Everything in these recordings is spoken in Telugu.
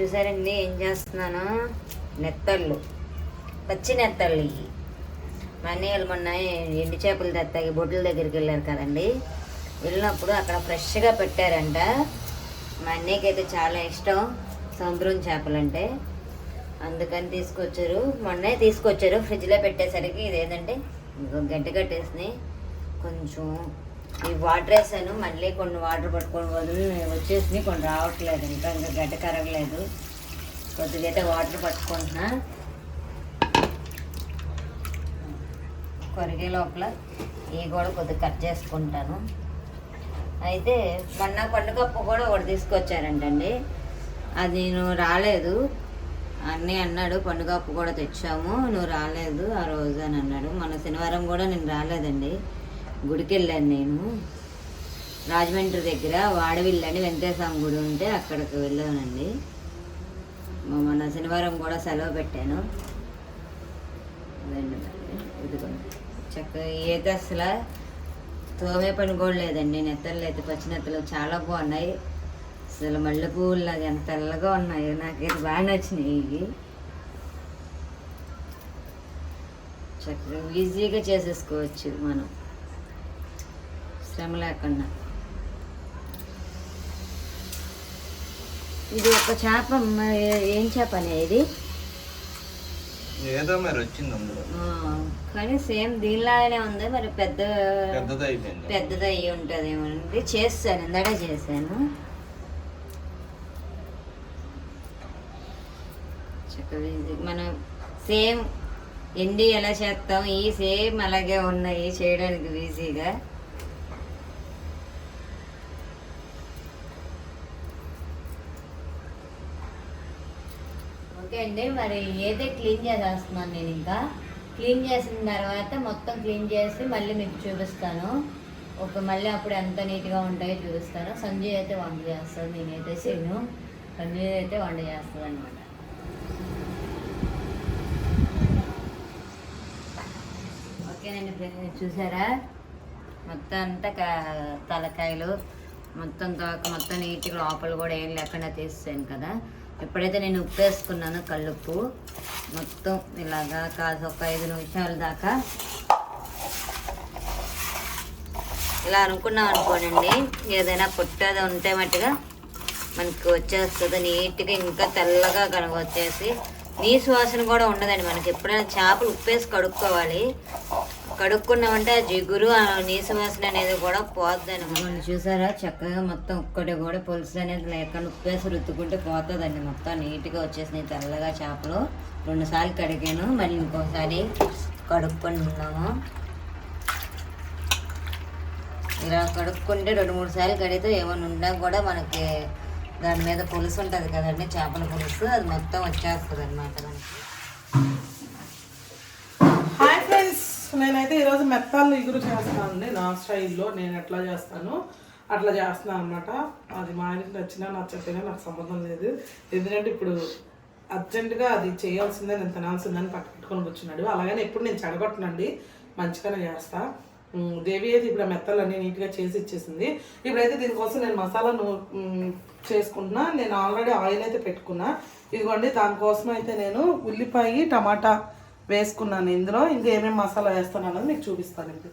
చూసారండి ఏం చేస్తున్నాను? నెత్తళ్ళు. పచ్చి నెత్తళ్ళు ఇవి. మా అన్నయ్యలు మొన్న ఎండు చేపలు తెత్తాకి బొడ్ల దగ్గరికి వెళ్ళారు కదండి. వెళ్ళినప్పుడు అక్కడ ఫ్రెష్గా పెట్టారంట. మా అన్నయ్యకి అయితే చాలా ఇష్టం సముద్రం చేపలంటే. అందుకని తీసుకొచ్చారు. మొన్నే తీసుకొచ్చారు ఫ్రిడ్జ్లో పెట్టేసరికి ఇదేంటంటే ఇంకో గడ్డ కట్టేసినాయి. కొంచెం ఈ వాటర్ వేసాను మళ్ళీ కొన్ని వాటర్ పట్టుకొని వదిలి వచ్చేసి కొన్ని రావట్లేదు ఇంకా ఇంకా గడ్డ కరగలేదు. కొద్దిగా అయితే వాటర్ పట్టుకుంటున్నా. కొరిగే లోపల ఇవి కూడా కొద్దిగా కట్ చేసుకుంటాను. అయితే మొన్న పండుగప్పు కూడా ఒకటి తీసుకొచ్చారంటండి. అది నేను రాలేదు. అన్నీ అన్నాడు పండుగప్పు కూడా తెచ్చాము నువ్వు రాలేదు ఆ రోజు అని అన్నాడు. మన శనివారం కూడా నేను రాలేదండి. గుడికి వెళ్ళాను నేను. రాజమండ్రి దగ్గర వాడవిల్లని వెంకటేశ్వర గుడి ఉంటే అక్కడికి వెళ్ళానండి. మన శనివారం కూడా సెలవు పెట్టాను. చక్క చక్కగా ఏది అసలు? తోమే పని కూడా లేదండి. నెత్తలు అయితే పచ్చి నెత్తలు చాలా బాగున్నాయి. అసలు మల్లె పువ్వులు ఎంత తెల్లగా ఉన్నాయి నాకైతే బాగా నచ్చినాయి ఇవి. చక్కగా ఈజీగా చేసేసుకోవచ్చు మనం. శ్రమ లేకుండా. ఇది ఒక చేప ఏం చేప అనేది ఏదో మరి వచ్చింది అందులో. కానీ సేమ్ దీనిలాగానే ఉంది మరి పెద్ద పెద్దది అయ్యి ఉంటుంది ఏమంటే చేస్తాను ఇందాక చేశాను. చక్కగా మనం సేమ్ ఎండి ఎలా చేస్తాం ఈ సేమ్ అలాగే ఉన్నాయి చేయడానికి ఈజీగా. ఓకే అండి మరి ఏదే క్లీన్ చేసేస్తున్నాను నేను ఇంకా? క్లీన్ చేసిన తర్వాత మొత్తం క్లీన్ చేసి మళ్ళీ మీకు చూపిస్తాను. ఒక మళ్ళీ అప్పుడు ఎంత నీట్గా ఉంటాయో చూపిస్తాను. సంజయ్ అయితే వంట చేస్తాను నేనైతే చేయను సంజయ్ అయితే వంట చేస్తుంది అనమాట ఓకేనండి చూసారా? మొత్తం అంతా తలకాయలు మొత్తం తోక మొత్తం నీట్గా లోపల కూడా ఏం లేకుండా తీసాను కదా. ఎప్పుడైతే నేను ఉప్పు వేసుకున్నానో కళ్ళుప్పు మొత్తం ఇలాగా కాదు ఒక ఐదు నిమిషాల దాకా ఇలా అనుకున్నాం అనుకోనండి. ఏదైనా పుట్టది ఉంటే మట్టుగా మనకి వచ్చేస్తుంది. నీట్గా ఇంకా తెల్లగా కనుక వచ్చేసి నీసు వాసన కూడా ఉండదండి మనకి. ఎప్పుడైనా చేపలు ఉప్పేసి కడుక్కోవాలి. కడుక్కున్నామంటే ఆ జిగురు ఆ నీసు అనేది కూడా పోద్దని మనం చూసారా? చక్కగా మొత్తం ఒక్కటి కూడా పులుసు అనేది లేకుండా ఉప్పేసి రుద్దుకుంటే పోతుందండి మొత్తం. నీట్గా వచ్చేసినాయి తెల్లగా చేపలు. రెండుసార్లు కడిగాను మళ్ళీ ఇంకోసారి కడుక్కుంటున్నాము ఇలా కడుక్కుంటే రెండు మూడు సార్లు కడిగితే ఏమైనా ఉన్నా కూడా మనకి దాని మీద పులుసు ఉంటుంది కదండి చేపల పులుసు. అది మొత్తం వచ్చేస్తుంది అనమాట మనకి. నేనైతే ఈరోజు మెత్తాలు ఇగురు చేస్తానండి. నా స్టైల్లో నేను ఎట్లా చేస్తాను అట్లా చేస్తున్నాను అనమాట అది మా ఆయనకి నచ్చినా నచ్చకపోయినా నాకు సంబంధం లేదు. ఎందుకంటే ఇప్పుడు అర్జెంటుగా అది చేయాల్సిందే నేను తినాల్సిందని పట్టుకొని కూర్చున్నాడు. అలాగని ఎప్పుడు నేను చెడగొట్టనండి. మంచిగానే చేస్తా. దేవి అయితే ఇప్పుడు ఆ మెత్తలన్నీ నీట్గా చేసి ఇచ్చేసింది. ఇప్పుడైతే దీనికోసం నేను మసాలాను చేసుకుంటున్నా. నేను ఆల్రెడీ ఆయిల్ అయితే పెట్టుకున్నా. ఇదిగోండి దానికోసం అయితే నేను ఉల్లిపాయ టమాటా వేసుకున్నాను ఇందులో. ఇంకా ఏమేమి మసాలా వేస్తాను అన్నది మీకు చూపిస్తాను ఇప్పుడు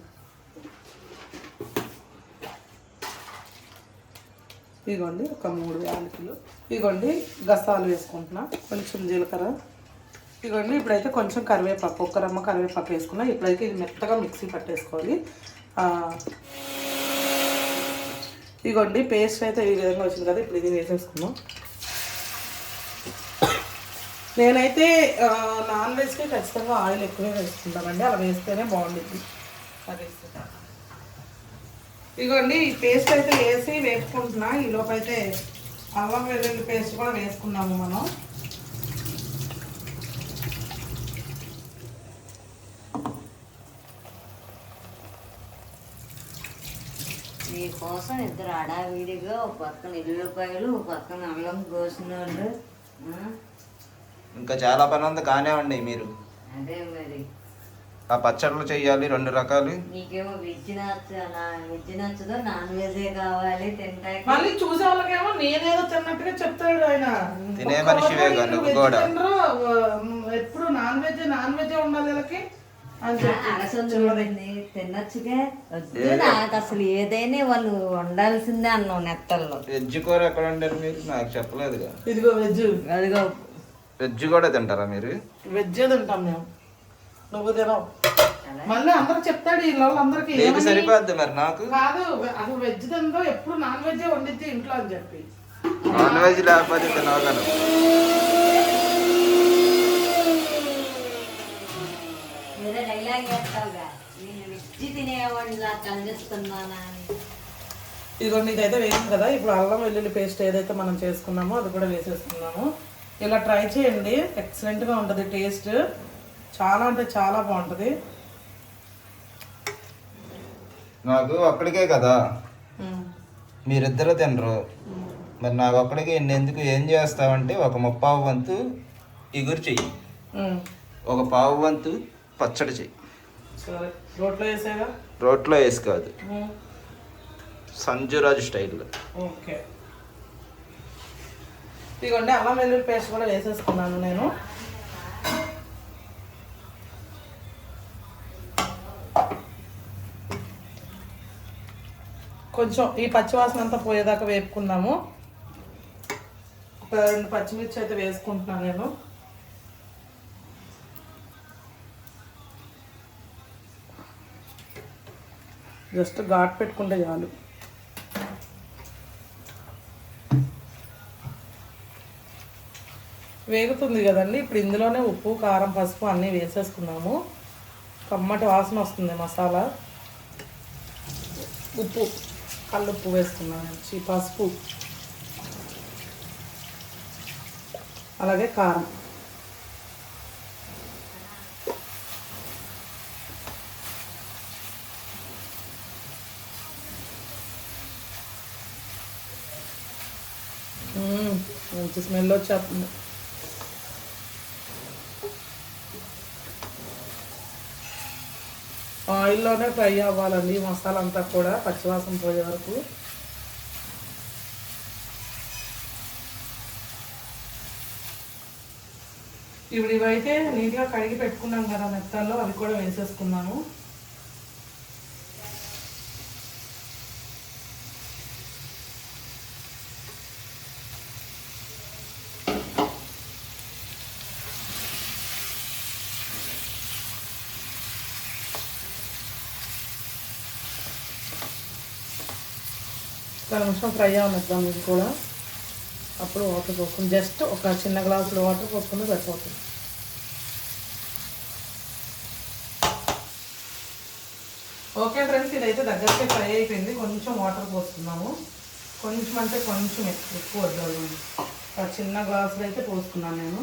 ఇదిగోండి ఒక మూడు యాలకులు. ఇదిగోండి గసాలు వేసుకుంటున్నా. కొంచెం జీలకర్ర. ఇదిగోండి ఇప్పుడైతే కొంచెం కరివేపాకు. ఒక్క రమ్మ కరివేపాకు వేసుకున్నా. ఇప్పుడైతే ఇది మెత్తగా మిక్సీ పట్టేసుకోవాలి. ఇదిగోండి పేస్ట్ అయితే ఈ విధంగా వచ్చింది కదా ఇప్పుడు ఇది వేసేసుకున్నాం నేనైతే నాన్ వెజ్కి ఖచ్చితంగా ఆయిల్ ఎక్కువే వేసుకుంటానండి. అలా వేస్తేనే బాగుంటుంది అది ఇదిగోండి ఈ పేస్ట్ అయితే వేసి వేపుకుంటున్నా. ఈ అయితే అల్లం వెల్లుల్లి పేస్ట్ కూడా వేసుకున్నాము మనం. మీకోసం ఇద్దరు అడావిడిగా ఒక పక్కన ఎల్లుపాయలు ఒక పక్కన అల్లం కోసిన వాళ్ళు ఇంకా చాలా పని ఉంది కానివ్వండి మీరు. అదే మరి. ఆ పచ్చళ్ళు చెయ్యాలి రెండు రకాలు. నీకేమో వెజ్ నచ్చ వెజ్ నచ్చదో నాన్ వెజే కావాలి తింటాకి మళ్ళీ చూసే వాళ్ళకేమో నేనేదో తిన్నట్టుగా చెప్తాడు ఆయన. తినే మనిషివే కదా, నువ్వు కూడా. ఎప్పుడు నాన్ వెజ్ నాన్ వెజ్ ఉండాలి వీళ్ళకి అని చెప్పి. అలసంది తినొచ్చుగా? వద్దు నాకు అసలు ఏదైనా వాళ్ళు వండాల్సిందే అన్నావు నెత్తల్లో. వెజ్ కూర ఎక్కడ వండారు మీరు? నాకు చెప్పలేదుగా. ఇదిగో వెజ్. అదిగో వెజ్ కూడా తింటారా మీరు? వెజ్ తింటాం మేము. నువ్వు తినవు. మళ్ళీ అందరు చెప్తాడు ఈ అందరికి నీకు సరిపోద్ది మరి నాకు? కాదు అసలు వెజ్ తిందో ఎప్పుడు నాన్ వెజ్ వండిద్ది ఇంట్లో అని చెప్పి. నాన్ వెజ్ లేకపోతే అని. ఇదిగోండి ఇదైతే వేసింది కదా. ఇప్పుడు అల్లం వెల్లుల్లి పేస్ట్ ఏదైతే మనం చేసుకున్నామో అది కూడా వేసేసుకున్నాము. ఇలా ట్రై చేయండి. ఎక్సలెంట్గా ఉంటుంది టేస్ట్. చాలా అంటే చాలా బాగుంటుంది. నాకు ఒక్కడికే కదా. మీరిద్దరు తినరు. మరి నాకు ఒక్కడికి ఎందుకు ఏం చేస్తావంటే ఒక ముప్పావు వంతు ఇగురు చెయ్యి. ఒక పావు వంతు పచ్చడి చెయ్యి. సరే. రోట్లో వేసాగా రోట్లో వేసి కాదు. సంజురాజు స్టైల్లో ఓకే. ఇదిగోండి అల్లం వెల్లుల్లి పేస్ట్ కూడా వేసేసుకున్నాను నేను. కొంచెం ఈ పచ్చివాసన అంతా పోయేదాకా వేపుకుందాము. ఒక రెండు పచ్చిమిర్చి అయితే వేసుకుంటున్నాను నేను. జస్ట్ ఘాట్ పెట్టుకుంటే చాలు. వేగుతుంది కదండి. ఇప్పుడు ఇందులోనే ఉప్పు కారం పసుపు అన్నీ వేసేసుకున్నాము. కమ్మటి వాసన వస్తుంది మసాలా. ఉప్పు కళ్ళుప్పు వేసుకున్నాను. చి పసుపు. అలాగే కారం. మంచి స్మెల్ వచ్చేస్తుంది. ఆయిల్లోనే ఫ్రై అవ్వాలండి మసాలా అంతా కూడా పచ్చివాసన పోయే వరకు. ఇప్పుడు ఇవైతే నీట్గా కడిగి పెట్టుకున్నాం కదా మెత్తల్లో అవి కూడా వేసేసుకున్నాము ఒక నిమిషం ఫ్రై అవనిద్దాం ఇది కూడా. అప్పుడు వాటర్ పోసుకుని జస్ట్ ఒక చిన్న గ్లాసులో వాటర్ పోసుకుంటే సరిపోతుంది. ఓకే ఫ్రెండ్స్ ఇదైతే దగ్గరికి ఫ్రై అయిపోయింది. కొంచెం వాటర్ పోసుకున్నాము. కొంచెం అంటే కొంచెం ఎక్కువ ఎక్కువ వద్దాము ఒక చిన్న గ్లాసులో అయితే పోసుకున్నాను నేను.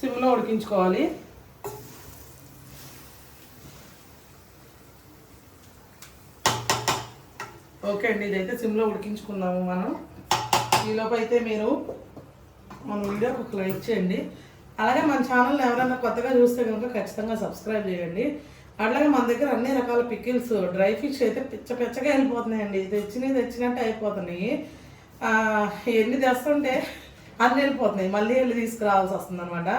సిమ్లో ఉడికించుకోవాలి. ఓకే అండి ఇదైతే సిమ్లో ఉడికించుకుందాము మనం. ఈలోపు అయితే మీరు మన వీడియోకి ఒక లైక్ చేయండి. అలాగే మన ఛానల్ని ఎవరైనా కొత్తగా చూస్తే కనుక ఖచ్చితంగా సబ్స్క్రైబ్ చేయండి. అట్లాగే మన దగ్గర అన్ని రకాల పికిల్స్ డ్రై ఫిష్ అయితే పిచ్చ పిచ్చగా వెళ్ళిపోతున్నాయండి. తెచ్చినవి తెచ్చినట్టు అయిపోతున్నాయి. ఎన్ని తెస్తుంటే అన్ని వెళ్ళిపోతున్నాయి. మళ్ళీ వెళ్ళి తీసుకురావాల్సి వస్తుంది అనమాట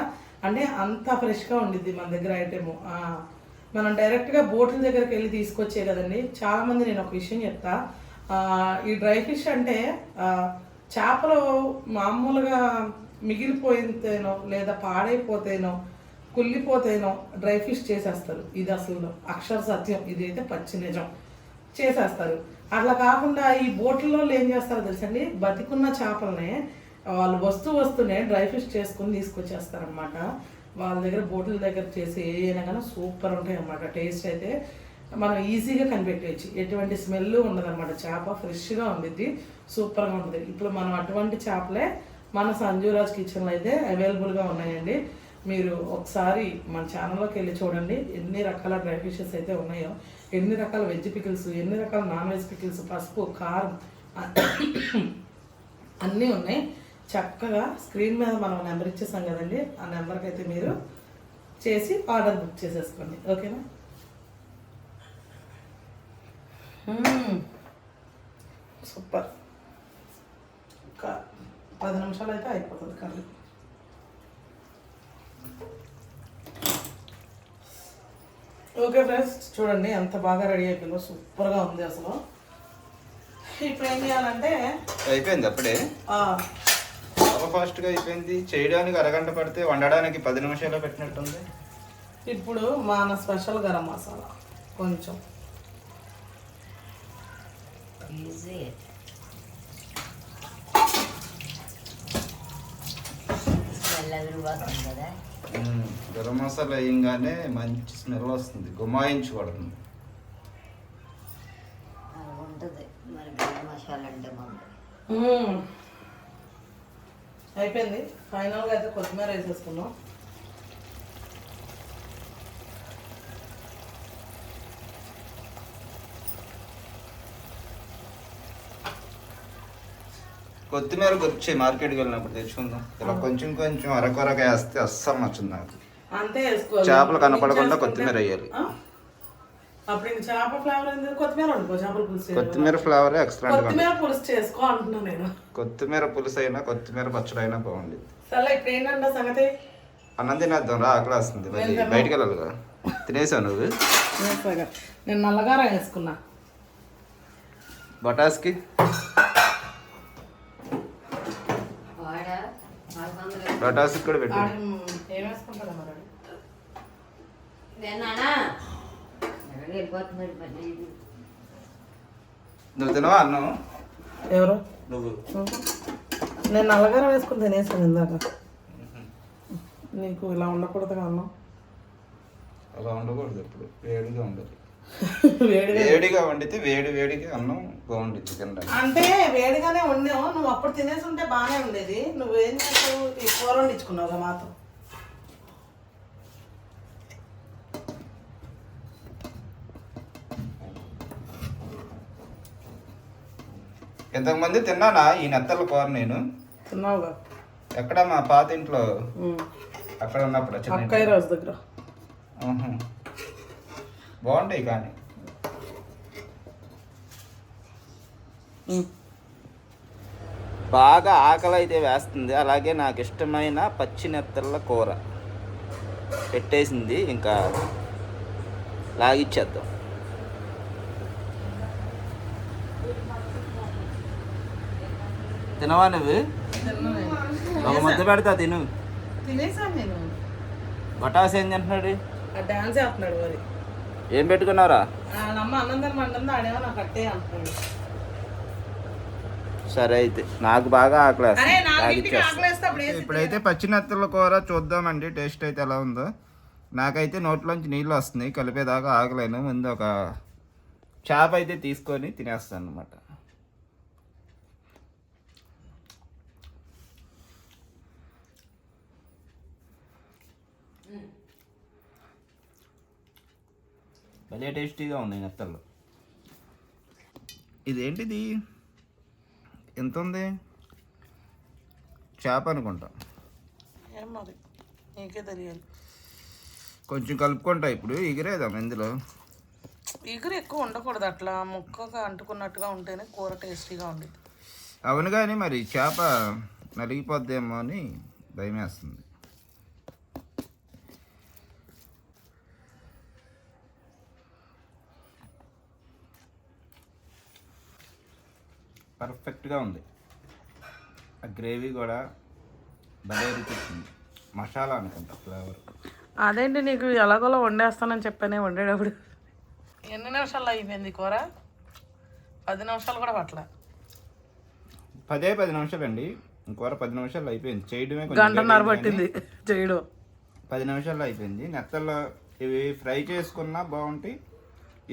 అంటే అంత ఫ్రెష్గా ఉండిద్ది మన దగ్గర ఐటెము మనం డైరెక్ట్గా బోట్ల దగ్గరికి వెళ్ళి తీసుకొచ్చే కదండి. చాలామంది నేను ఒక విషయం చెప్తా. ఈ డ్రై ఫిష్ అంటే చేపలు మామూలుగా మిగిలిపోయితేనో లేదా పాడైపోతేనో కుళ్ళిపోతేనో డ్రై ఫిష్ చేసేస్తారు. ఇది అసలు అక్షర సత్యం. ఇది అయితే పచ్చి నిజం. చేసేస్తారు. అట్లా కాకుండా ఈ బోట్లలో ఏం చేస్తారో తెలుసండి బతికున్న చేపలనే వాళ్ళు వస్తూ వస్తూనే డ్రై ఫిష్ చేసుకుని తీసుకొచ్చేస్తారనమాట వాళ్ళ దగ్గర బోట్ల దగ్గర చేసి ఏ అయినా కానీ సూపర్ ఉంటాయి అన్నమాట టేస్ట్ అయితే మనం ఈజీగా కనిపెట్టేయచ్చు. ఎటువంటి స్మెల్ ఉండదన్నమాట. చేప ఫ్రెష్గా ఉండిద్ది సూపర్గా ఉంటుంది. ఇప్పుడు మనం అటువంటి చేపలే మన సంజీవరాజ్ కిచెన్లో అయితే అవైలబుల్గా ఉన్నాయండి. మీరు ఒకసారి మన ఛానల్లోకి వెళ్ళి చూడండి. ఎన్ని రకాల డ్రై ఫిషెస్ అయితే ఉన్నాయో. ఎన్ని రకాల వెజ్ పికిల్స్ ఎన్ని రకాల నాన్ వెజ్ పికిల్స్ పసుపు కారం అన్నీ ఉన్నాయి. చక్కగా స్క్రీన్ మీద మనం నెంబర్ ఇచ్చేసాం కదండి. ఆ నెంబర్కి అయితే మీరు చేసి ఆర్డర్ బుక్ చేసేసుకోండి. ఓకేనా మ్మ్. సూపర్. ఒక పది నిమిషాలు అయితే అయిపోతుంది కర్రీ. ఓకే ఫ్రెండ్స్ చూడండి ఎంత బాగా రెడీ అయిపోయిందో సూపర్గా ఉంది అసలు. ఇప్పుడు ఏం చేయాలంటే అయిపోయింది అప్పుడే. ఆ, చాలా ఫాస్ట్గా అయిపోయింది. చేయడానికి అరగంట పడితే వండడానికి పది నిమిషాలు పెట్టినట్టుంది. ఇప్పుడు మన స్పెషల్ గరం మసాలా కొంచెం. ఈజీ మ్మ్. గరం మసాలా వేయంగానే మంచి స్మెల్ వస్తుంది. గుమాయించబడుతుంది ఉంటుంది. మరి గరం మసాలా అంటే మ్మ్. అయిపోయింది. ఫైనల్గా అయితే కొత్తిమీర వేసేసుకున్నాం కొత్తిమీర గుర్చి మార్కెట్కి వెళ్ళినప్పుడు తెచ్చుకుందాం. ఇలా కొంచెం కొంచెం అరకొరక వేస్తే అస్సలు నచ్చింది నాకు. అంతే వేసుకోవాలి. చేపలు కనపడకుండా కొత్తిమీర వేయాలి. ఆ? అప్పుడు ఇంక చేప ఫ్లేవర్ ఎందుకు కొత్తిమీర వండుకో చేపల పులుసు చేయడం. కొత్తిమీర ఫ్లేవర్ ఎక్సలెంట్గా కొత్తిమీర పులుసు చేసుకో అంటున్నా నేను. కొత్తిమీర పులుసు అయినా కొత్తిమీర పచ్చడి అయినా బాగుంది సరే ఇప్పుడు ఏంటంటే సంగతి? అన్నం తినేద్దాం రా ఆకలి వస్తుంది మళ్ళీ బయటికి వెళ్ళాలి కదా. తినేసావు నువ్వు. నేను నల్లగారం వేసుకున్నా. బటాస్కి? నాలుగు బటాస్కి కూడా పెట్టు. ఏం వేసుకుంటాడా మరి నువ్వు తినవా అన్నం? ఎవరు? నువ్వు. నేను నల్లగారం వేసుకుని తినేసాను ఇందాక. నీకు ఇలా ఉండకూడదు అన్నం? అలా ఉండకూడదు ఎప్పుడు. వేడిగా ఉండదు. వేడిగా వండితే వేడి వేడిగా అన్నం బాగుంటుంది తినడానికి. అంటే వేడిగానే వండావు నువ్వు అప్పుడు తినేసి ఉంటే బాగానే ఉండేది. నువ్వేం చేసావు? కూర వండించుకున్నావు మాత్రం ఇంతకుమంది తిన్నానా ఈ నెత్తల కూర నేను? తిన్నావుగా ఎక్కడ మా పాత ఇంట్లో? అక్కడ ఉన్నప్పుడు. అక్కయ్య రోజు దగ్గర. బాగుంటాయి కానీ. బాగా ఆకలి అయితే వేస్తుంది. అలాగే నాకు ఇష్టమైన పచ్చి నెత్తళ్ళ కూర పెట్టేసింది. ఇంకా లాగిచ్చేద్దాం. తినవా నువ్వు? ఒక ముద్ద పెడతా తిను. తినేసాను నేను. బటాస్ ఏం తింటున్నాడు? ఆ డాన్స్ చేస్తున్నాడు మరి. ఏం పెట్టుకున్నారా సరే అయితే నాకు బాగా ఆకలి అరే నాలుగింటికి ఆకలేస్తే అప్పుడు వేసి ఇప్పుడైతే పచ్చినత్తల కూర చూద్దామండి టేస్ట్ అయితే ఎలా ఉందో. నాకైతే నోట్లోంచి నీళ్ళు వస్తున్నాయి కలిపేదాకా ఆగలేను. ముందు ఒక చేప అయితే తీసుకొని తినేస్తాను అనమాట భలే టేస్టీగా ఉన్నాయి నెత్తళ్ళు. ఇదేంటిది? ఎంత ఉంది చేప అనుకుంటా. నీకే తెలియాలి. కొంచెం కలుపుకుంటా ఇప్పుడు. ఎగిరేదాం ఇందులో? ఎగురు ఎక్కువ ఉండకూడదు అట్లా. ముక్కగా అంటుకున్నట్టుగా ఉంటేనే కూర టేస్టీగా ఉండేది అవును కానీ మరి చేప నలిగిపోద్దేమో అని భయం వేస్తుంది పర్ఫెక్ట్గా ఉంది. ఆ గ్రేవీ కూడా భలే రుచిస్తుంది. మసాలా అనుకుంటా ఫ్లేవర్. అదేంటి నీకు ఎలాగోలా వండేస్తానని చెప్పానే వండేటప్పుడు? ఎన్ని నిమిషాల్లో అయిపోయింది కూర? పది నిమిషాలు కూడా పట్ల పదే పది నిమిషాలు అండి కూర పది నిమిషాలు అయిపోయింది. చేయడమే కొంచెం గంటన్నర పట్టింది చేయడం. పది నిమిషాల్లో అయిపోయింది. నెత్తల్లో ఇవి ఫ్రై చేసుకున్నా బాగుంటాయి.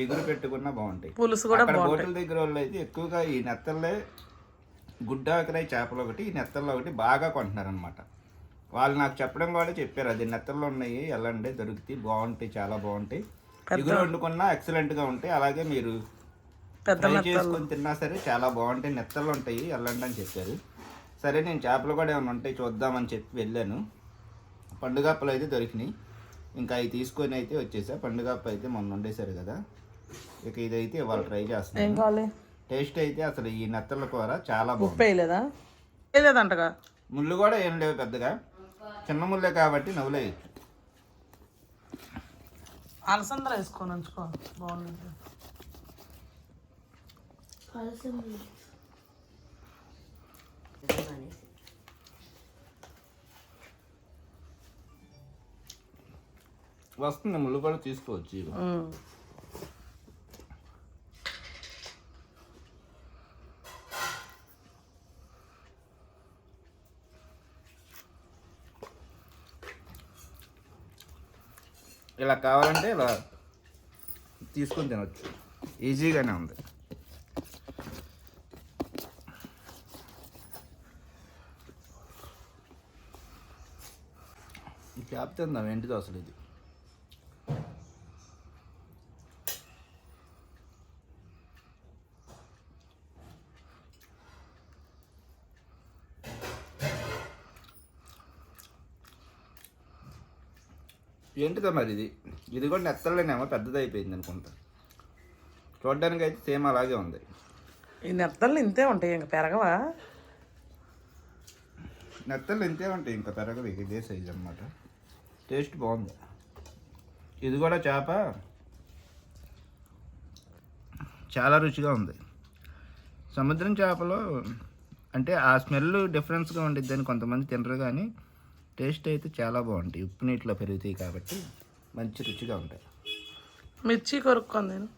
ఎగురు పెట్టుకున్నా బాగుంటాయి. పులుసు కూడా బోటుల దగ్గర వాళ్ళు అయితే ఎక్కువగా ఈ నెత్తల్లే గుడ్డాకరాయి చేపలు ఒకటి ఈ నెత్తల్లో ఒకటి బాగా కొంటున్నారు అనమాట వాళ్ళు నాకు చెప్పడం కూడా చెప్పారు అది నెత్తల్లో ఉన్నాయి వెళ్ళండి దొరుకుతాయి బాగుంటాయి చాలా బాగుంటాయి. ఎగురు వండుకున్నా excellent గా ఉంటాయి అలాగే మీరు ఫ్రై చేసుకొని తిన్నా సరే చాలా బాగుంటాయి నెత్తలు ఉంటాయి వెళ్ళండి అని చెప్పారు. సరే నేను చేపలు కూడా ఏమైనా ఉంటాయి చూద్దామని చెప్పి వెళ్ళాను. పండుగప్పలు అయితే దొరికినాయి. ఇంకా అవి తీసుకొని అయితే వచ్చేసా. పండుగప్ప అయితే మొన్న వండేశారు కదా. ఇక ఇదైతే ఇవాళ ట్రై ఏం చేస్తున్నాను కావాలి? టేస్ట్ అయితే అసలు ఈ నెత్తల కూర చాలా ఉప్పు బాగుంది వేయలేదా వేయలేదంటగా ముళ్ళు కూడా ఏం లేవు పెద్దగా. చిన్న ముళ్ళే కాబట్టి నవ్వులేయచ్చు అలసందలు వేసుకొని ఉంచుకో బాగుంటుంది. వస్తుంది ముళ్ళు కూడా తీసుకోవచ్చు. ఇలా కావాలంటే ఇలా తీసుకొని తినొచ్చు. ఈజీగానే ఉంది. ఈ తిందాం ఏంటిదో అసలు ఇది. ఏంటిదో మరి ఇది? ఇది కూడా నెత్తలేనేమో పెద్దది అయిపోయింది అనుకుంటా. చూడడానికి అయితే సేమ్ అలాగే ఉంది. ఈ నెత్తలు ఇంతే ఉంటాయి ఇంకా పెరగవా? నెత్తలు ఇంతే ఉంటాయి ఇంకా పెరగదు ఇక ఇదే సైజ్ అనమాట టేస్ట్ బాగుంది. ఇది కూడా చేప చాలా రుచిగా ఉంది. సముద్రం చేపలో అంటే ఆ స్మెల్ డిఫరెన్స్గా ఉండిద్ది అని కొంతమంది తినరు కానీ టేస్ట్ అయితే చాలా బాగుంటాయి. ఉప్పు నీటిలో పెరుగుతాయి కాబట్టి మంచి రుచిగా ఉంటాయి. మిర్చి కొరుక్కొని నేను.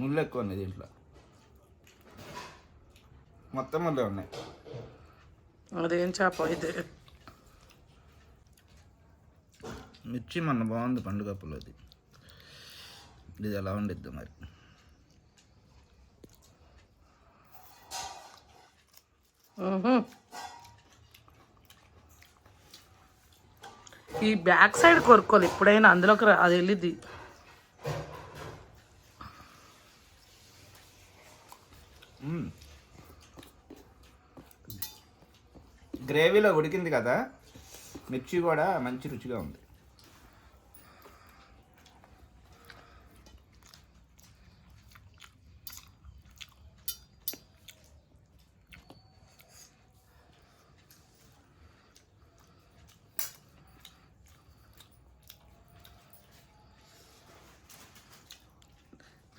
ముళ్ళు ఎక్కువ ఉన్నాయి దీంట్లో. మొత్తం ముళ్ళే ఉన్నాయి. అదేం చేప? ఇది మిర్చి మొన్న బాగుంది పండుగప్పులో అది. ఇది ఎలా ఉండిద్ది మరి. ఈ బ్యాక్ సైడ్ కొరుక్కోవాలి ఎప్పుడైనా అందులోకి అది వెళ్ళిద్ది. గ్రేవీలో ఉడికింది కదా మిర్చి కూడా మంచి రుచిగా ఉంది.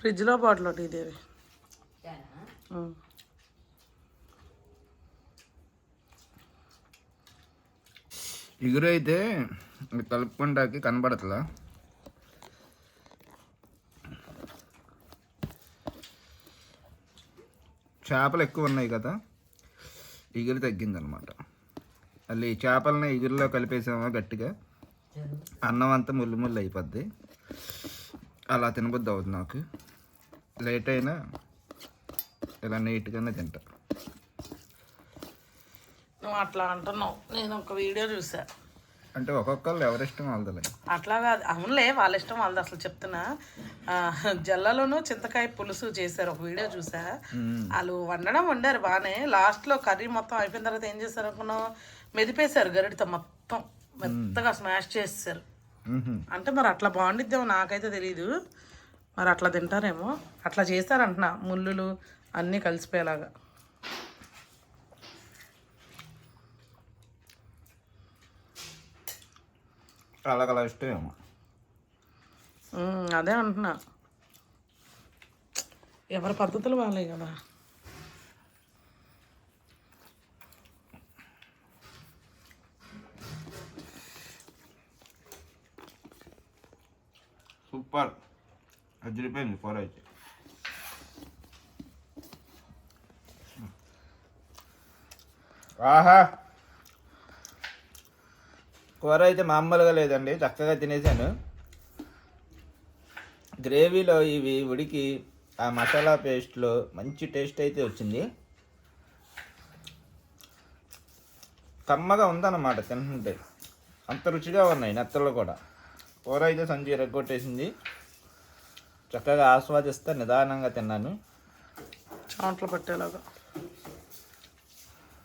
ఫ్రిడ్జ్లో బాటిల్ ఒకటి ఇదేవి. ఇగురు అయితే కలుపుకుంటాకి కనబడట్లా చేపలు ఎక్కువ ఉన్నాయి కదా ఇగురు తగ్గిందనమాట. మళ్ళీ ఈ చేపలని ఇగురులో కలిపేసామో గట్టిగా? అన్నం అంతా ముళ్ళు ముళ్ళు అయిపోద్ది. అలా తినబుద్ది అవుతుంది నాకు. లేట్ అయినా ఇలా నీట్గానే తింటా. నువ్వు అట్లా అంటున్నావు. నేను ఒక వీడియో చూసా. అంటే ఒక్కొక్కళ్ళు ఎవరిష్టం వాళ్ళదే అట్లా కాదు. అవునులే వాళ్ళ ఇష్టం వాళ్ళది. అసలు చెప్తున్నా. జల్లలోను చింతకాయ పులుసు చేశారు. ఒక వీడియో చూసా. వాళ్ళు వండడం వండారు బాగానే. లాస్ట్లో కర్రీ మొత్తం అయిపోయిన తర్వాత ఏం చేశారు అనుకున్నావు? మెదిపేశారు గరిటితో మొత్తం. మెత్తగా స్మాష్ చేసేసారు మ్హూ. అంటే మరి అట్లా బాగుండిద్దేమో నాకైతే తెలియదు మరి అట్లా తింటారేమో. అట్లా చేస్తారంటున్నా ముళ్ళులు అన్నీ కలిసిపోయేలాగా. ఇష్టమేమో. అదే అంటున్నా. ఎవరి పద్ధతులు వాళ్ళే కదా. అదిరిపోయింది కూర అయితే ఆహా. కూర అయితే మామూలుగా లేదండి చక్కగా తినేసాను. గ్రేవీలో ఇవి ఉడికి ఆ మసాలా పేస్ట్లో మంచి టేస్ట్ అయితే వచ్చింది. కమ్మగా ఉందన్నమాట తింటుంటే. అంత రుచిగా ఉన్నాయి నెత్తలు కూడా. కూర అయితే సంజీ రెగ్గొట్టేసింది. చక్కగా ఆస్వాదిస్తా నిదానంగా తిన్నాను. చాంట్లో పట్టేలాగా.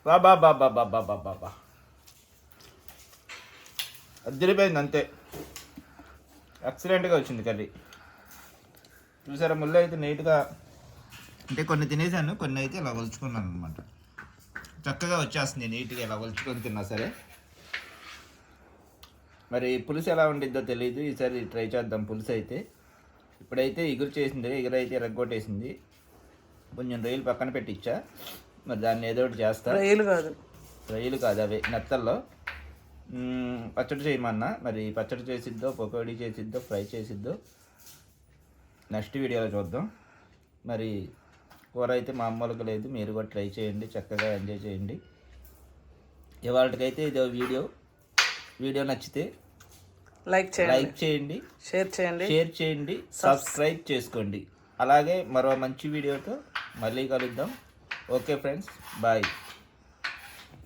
బాబా బాబా బాబా బాబా బాబా అద్దరిపోయింది అంతే. ఎక్సలెంట్గా వచ్చింది కర్రీ. చూసారా ముళ్ళు అయితే నీట్గా అంటే కొన్ని తినేసాను కొన్ని అయితే ఇలా ఒలుచుకున్నాను అనమాట చక్కగా వచ్చేస్తుంది నీట్గా ఇలా ఒలుచుకొని తిన్నా సరే. మరి పులుసు ఎలా ఉండిద్దో తెలియదు ఈసారి ట్రై చేద్దాం పులుసు అయితే. ఇప్పుడైతే ఎగురు చేసింది ఎగురు అయితే రగ్గొట్టేసింది. కొంచెం రొయ్యలు పక్కన పెట్టించా మరి దాన్ని ఏదో ఒకటి చేస్తా. రైలు కాదు. రొయ్యలు కాదు అవి నెత్తల్లో పచ్చడి చేయమన్నా. మరి పచ్చడి చేసిద్దో పకోడీ చేసిద్దో ఫ్రై చేసిద్దో. నెక్స్ట్ వీడియోలో చూద్దాం. మరి కూర అయితే మామూలుగా లేదు. మీరు కూడా ట్రై చేయండి. చక్కగా ఎంజాయ్ చేయండి. ఇవాళకైతే ఇదో వీడియో. వీడియో నచ్చితే లైక్ చేయండి. లైక్ చేయండి. షేర్ చేయండి. షేర్ చేయండి. సబ్స్క్రైబ్ చేసుకోండి. అలాగే మరో మంచి వీడియోతో మళ్ళీ కలుద్దాం. Okay friends bye